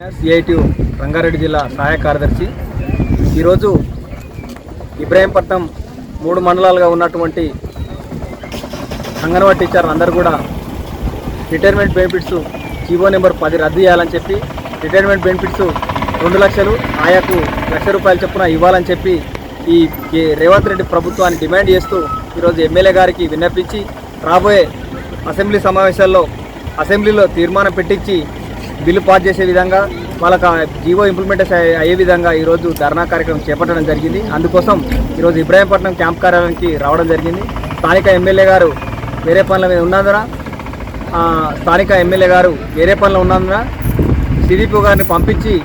CIT Rangareddy జిల్లా సహాయ కార్యదర్శి. ఈరోజు ఇబ్రాహీంపట్నం మూడు మండలాలుగా ఉన్నటువంటి అంగన్వాడీ టీచర్లు అందరూ కూడా రిటైర్మెంట్ బెనిఫిట్స్ జీవో నెంబర్ పది రద్దు చేయాలని చెప్పి రిటైర్మెంట్ బెనిఫిట్స్ రెండు లక్షలు ఆయాకు లక్ష రూపాయలు చొప్పున ఇవ్వాలని చెప్పి ఈ ఈ రేవంత్ రెడ్డి ప్రభుత్వాన్ని డిమాండ్ చేస్తూ ఈరోజు ఎమ్మెల్యే గారికి విన్నపించి రాబోయే అసెంబ్లీ సమావేశాల్లో అసెంబ్లీలో తీర్మానం పెట్టించి బిల్లు పాస్ చేసే విధంగా వాళ్ళకి జీవో ఇంప్లిమెంటేషన్ అయ్యే- అయ్యే విధంగా ఈరోజు ధర్నా కార్యక్రమం చేపట్టడం జరిగింది. అందుకోసం ఈరోజు ఇబ్రాహీంపట్నం క్యాంప్ కార్యాలయానికి రావడం జరిగింది. స్థానిక ఎమ్మెల్యే గారు వేరే పనుల మీద ఉన్నందున స్థానిక ఎమ్మెల్యే గారు వేరే పనులు ఉన్నందున సిడిపి గారిని పంపించి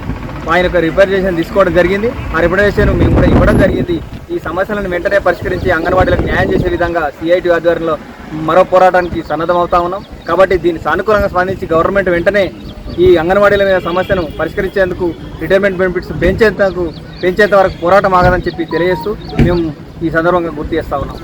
ఆయన యొక్క రిప్రజెంటేషన్ తీసుకోవడం జరిగింది. ఆ రిప్రజెంటేషన్ మేము కూడా ఇవ్వడం జరిగింది. ఈ సమస్యలను వెంటనే పరిష్కరించి అంగన్వాడీలకు న్యాయం చేసే విధంగా సిఐటి ఆధ్వర్యంలో మరో పోరాటానికి సన్నద్ధమవుతా ఉన్నాం. కాబట్టి దీన్ని సానుకూలంగా స్పందించి గవర్నమెంట్ వెంటనే ఈ అంగన్వాడీల మీద సమస్యను పరిష్కరించేందుకు రిటైర్మెంట్ బెనిఫిట్స్ పెంచేందుకు పెంచేంత వరకు పోరాటం ఆగదని చెప్పి తెలియజేస్తూ మేము ఈ సందర్భంగా గుర్తు చేస్తా ఉన్నాం.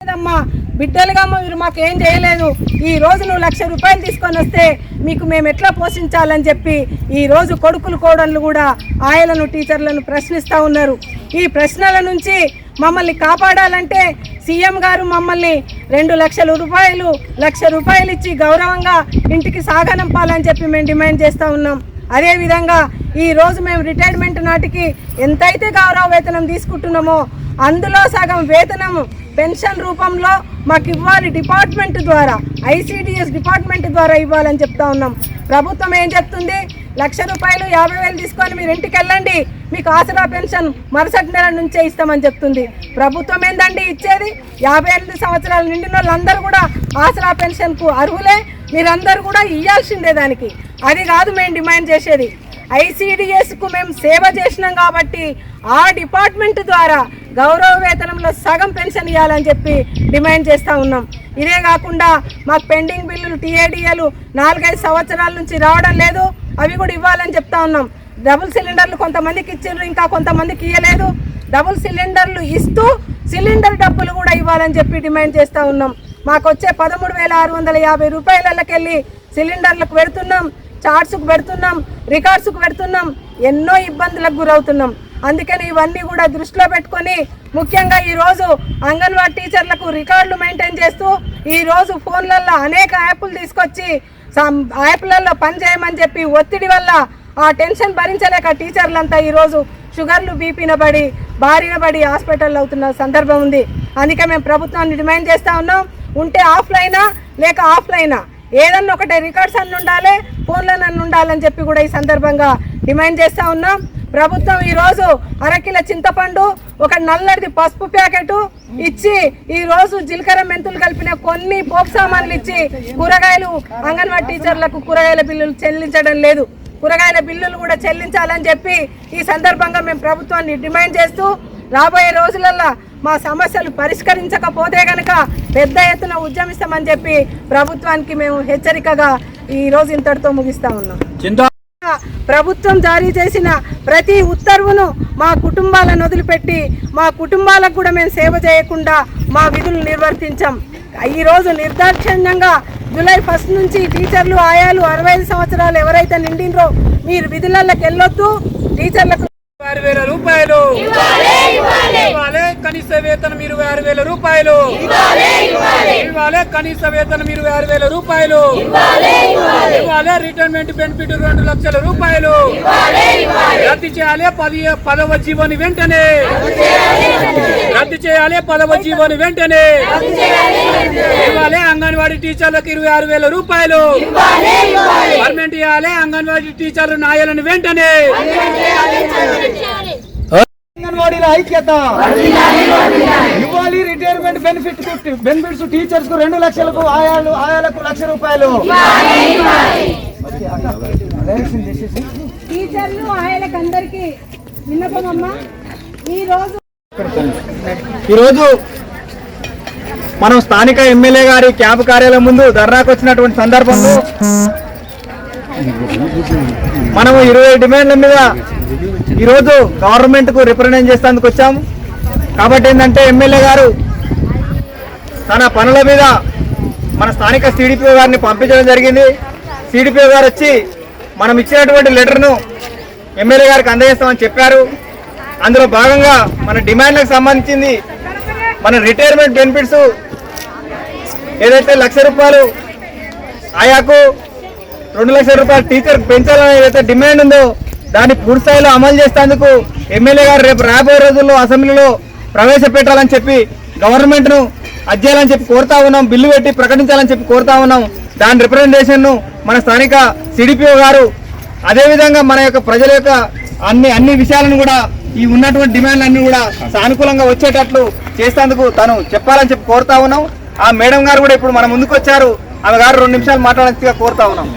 అమ్మా బిడ్డలుగా మీరు మాకు ఏం చేయలేదు. ఈ రోజు నువ్వు లక్ష రూపాయలు తీసుకొని వస్తే మీకు మేము ఎట్లా పోషించాలని చెప్పి ఈ రోజు కొడుకులు కోడళ్ళు కూడా ఆయలను టీచర్లను ప్రశ్నిస్తూ ఉన్నారు. ఈ ప్రశ్నల నుంచి మమ్మల్ని కాపాడాలంటే సీఎం గారు మమ్మల్ని రెండు లక్షల రూపాయలు లక్ష రూపాయలు ఇచ్చి గౌరవంగా ఇంటికి సాగనంపాలని చెప్పి మేము డిమాండ్ చేస్తూ ఉన్నాం. అదేవిధంగా ఈరోజు మేము రిటైర్మెంట్ నాటికి ఎంతైతే గౌరవ వేతనం తీసుకుంటున్నామో అందులో సగం వేతనం పెన్షన్ రూపంలో మాకు ఇవ్వాలి డిపార్ట్మెంట్ ద్వారా ఐసీడిఎస్ డిపార్ట్మెంట్ ద్వారా ఇవ్వాలని చెప్తా ఉన్నాం. ప్రభుత్వం ఏం చెప్తుంది? లక్ష రూపాయలు యాభై వేలు తీసుకొని మీరు ఇంటికి వెళ్ళండి. మీకు ఆసరా పెన్షన్ మరుసటి నెల నుంచే ఇస్తామని చెప్తుంది. ప్రభుత్వం ఏందండి ఇచ్చేది? యాభై ఎనిమిది సంవత్సరాలు నిండిన వాళ్ళందరూ కూడా ఆసరా పెన్షన్కు అర్హులే. మీరందరూ కూడా ఇవ్వాల్సిందే దానికి. అది కాదు మేము డిమాండ్ చేసేది. ఐసీడిఎస్కు మేము సేవ చేసినాం కాబట్టి ఆ డిపార్ట్మెంట్ ద్వారా గౌరవ వేతనంలో సగం పెన్షన్ ఇవ్వాలని చెప్పి డిమాండ్ చేస్తూ ఉన్నాం. ఇదే కాకుండా మాకు పెండింగ్ బిల్లులు టీఏడిఏలు నాలుగైదు సంవత్సరాల నుంచి రావడం లేదు. అవి కూడా ఇవ్వాలని చెప్తా ఉన్నాం. డబుల్ సిలిండర్లు కొంతమందికి ఇచ్చిండ్రు ఇంకా కొంతమందికి ఇవ్వలేదు డబుల్ సిలిండర్లు ఇస్తూ సిలిండర్ డబ్బులు కూడా ఇవ్వాలని చెప్పి డిమాండ్ చేస్తూ ఉన్నాం. మాకు వచ్చే పదమూడు వేల ఆరు వందల యాభై రూపాయలకెళ్ళి సిలిండర్లకు పెడుతున్నాం చార్ట్స్కు పెడుతున్నాం రికార్డ్స్కు పెడుతున్నాం. ఎన్నో ఇబ్బందులకు గురవుతున్నాం. అందుకని ఇవన్నీ కూడా దృష్టిలో పెట్టుకొని ముఖ్యంగా ఈరోజు అంగన్వాడీ టీచర్లకు రికార్డులు మెయింటైన్ చేస్తూ ఈరోజు ఫోన్లలో అనేక యాప్లు తీసుకొచ్చి యాప్లలో పని చేయమని చెప్పి ఒత్తిడి వల్ల ఆ టెన్షన్ భరించలేక టీచర్లంతా ఈరోజు షుగర్లు బీపీన పడి బారిన పడి హాస్పిటల్ అవుతున్న సందర్భం ఉంది. అందుకే మేము ప్రభుత్వాన్ని డిమాండ్ చేస్తూ ఉన్నాం. ఉంటే ఆఫ్లైనా లేక ఆఫ్లైనా ఏదన్నా ఒకటే రికార్డ్స్ అన్ని ఉండాలి ఫోన్లో నన్ను ఉండాలని చెప్పి కూడా ఈ సందర్భంగా డిమాండ్ చేస్తూ ఉన్నాం. ప్రభుత్వం ఈరోజు అరకిల చింతపండు ఒక నల్లటి పసుపు ప్యాకెట్ ఇచ్చి ఈ రోజు జీలకర్ర మెంతులు కలిపిన కొన్ని పోపు సామాన్లు ఇచ్చి కూరగాయలు అంగన్వాడీ టీచర్లకు కూరగాయల బిల్లులు చెల్లించడం లేదు. కూరగాయల బిల్లులు కూడా చెల్లించాలని చెప్పి ఈ సందర్భంగా మేము ప్రభుత్వాన్ని డిమాండ్ చేస్తూ రాబోయే రోజులల్లో మా సమస్యలు పరిష్కరించకపోతే కనుక పెద్ద ఎత్తున ఉద్యమిస్తామని చెప్పి ప్రభుత్వానికి మేము హెచ్చరికగా ఈరోజు ఇంతటితో ముగిస్తా ఉన్నాం. ప్రభుత్వం జారీ చేసిన ప్రతి ఉత్తర్వును మా కుటుంబాలను వదిలిపెట్టి మా కుటుంబాలకు కూడా మేము సేవ చేయకుండా మా విధులు నిర్వర్తించాం. ఈరోజు నిర్దాక్షిణ్యంగా జూలై ఫస్ట్ నుంచి టీచర్లు ఆయాలు అరవై ఐదు సంవత్సరాలు ఎవరైతే నిండినరో మీరు విధులలోకి వెళ్ళొద్దు. టీచర్లకు ఆరు వేల రూపాయలు ఇవ్వాలి. కనీస వేతనం ఇరవై ఆరు వేల రూపాయలు. ఇవ్వాలి కనీస వేతనం ఇరవై ఆరు వేల రూపాయలు. ఇవ్వాలి రిటైర్మెంట్ బెనిఫిట్ రెండు లక్షల రూపాయలు. రద్దు చేయాలి పది పదవ జీవోని వెంటనే. రద్దు చేయాలి పదవ జీవోని వెంటనే. ఇవ్వాలి అంగన్వాడీ టీచర్లకు ఇరవై ఆరు వేల రూపాయలు. పర్మనెంట్ ఇవ్వాలి. అంగన్వాడీ టీచర్లు నాయాలని వెంటనే. అంగన్వాడీల ఐక్యత. ఇవ్వాలి రిటైర్మెంట్ బెనిఫిట్ బెనిఫిట్స్ టీచర్స్కు రెండు లక్షలకు ఆయాలు ఆయాలకు లక్ష రూపాయలు. టీచర్లు ఆయనకు అందరికీ విన్నపం అమ్మా. ఈ రోజు ఈరోజు మనం స్థానిక ఎమ్మెల్యే గారి క్యాంపు కార్యాలయం ముందు ధర్నాకు వచ్చినటువంటి సందర్భంలో మనము ఇరవై డిమాండ్ల మీద ఈరోజు గవర్నమెంట్కు రిప్రజెంట్ చేసేందుకు వచ్చాము కాబట్టి ఏంటంటే ఎమ్మెల్యే గారు తన పనుల మీద మన స్థానిక సిడిపిఓ గారిని పంపించడం జరిగింది. సిడిపిఓ గారు వచ్చి మనం ఇచ్చినటువంటి లెటర్ను ఎమ్మెల్యే గారికి అందజేస్తామని చెప్పారు. అందులో భాగంగా మన డిమాండ్లకు సంబంధించింది మన రిటైర్మెంట్ బెనిఫిట్స్ ఏదైతే లక్ష రూపాయలు ఆయాకు రెండు లక్షల రూపాయలు టీచర్ పెంచాలని ఏదైతే డిమాండ్ ఉందో దాన్ని పూర్తిస్థాయిలో అమలు చేసేందుకు ఎమ్మెల్యే గారు రేపు రాబోయే రోజుల్లో అసెంబ్లీలో ప్రవేశపెట్టాలని చెప్పి గవర్నమెంట్ను అధ్యాయాలని చెప్పి కోరుతా ఉన్నాం బిల్లు పెట్టి ప్రకటించాలని చెప్పి కోరుతా ఉన్నాం. దాని రిప్రజెంటేషన్ను మన స్థానిక సిడిపిఓ గారు అదేవిధంగా మన యొక్క ప్రజల యొక్క అన్ని అన్ని విషయాలను కూడా ఈ ఉన్నటువంటి డిమాండ్లు అన్ని కూడా సానుకూలంగా వచ్చేటట్లు చేసేందుకు తను చెప్పాలని చెప్పి కోరుతా ఉన్నాం. ఆ మేడం గారు కూడా ఇప్పుడు మన ముందుకు వచ్చారు. ఆమె గారు రెండు నిమిషాలు మాట్లాడాల్సిందిగా కోరుతా ఉన్నాం.